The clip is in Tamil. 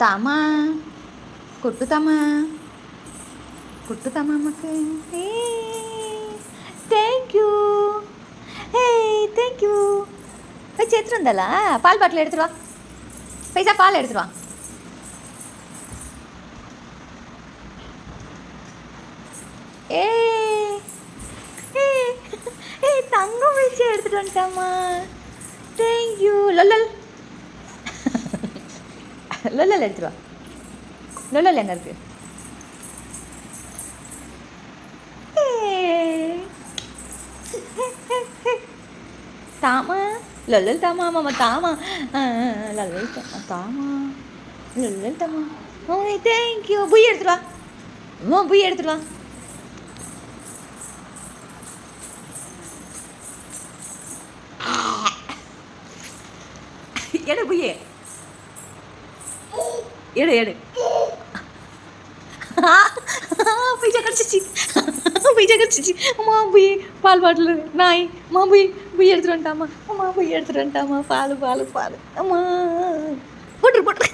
தாமா கொட்டு தாமா கொட்டு தாமா அம்மாக்கு தேங்க்யூ ஹே தேங்க்யூ வச்சு எடுத்துட்டு வந்தால பால் பாட்டில் எடுத்துட்டு வா. பைசா பால் எடுத்துட்டு வா. ஏ. ஏ. தங்கம் வச்சு எடுத்துட்டு வந்துட்டாமா லொல்லல் எடுத்துட்டு வா லொல்லல் எங்கே இருக்கு தாமா லொல்லல் தாமா மாமா தாமா லொல்லல் தாமா தாமா லொல்லல் தாமா ஓய் தேங்க்யூ புய் எடுத்துட்டு வா. அம்மா புய் எடுத்துட்டு வா. எடு புய்யே எடு எடு. பைசா கிடச்சிச்சு பைசா கிடச்சிச்சு அம்மா புய் பால் பாட்டில் நாய். அம்மா புய் புய் எடுத்துட்டு வந்துட்டாமா அம்மா புய் எடுத்துட்டு வந்துட்டாமா பால் பால் பால். அம்மா. போட்டுரு போட்டுரு.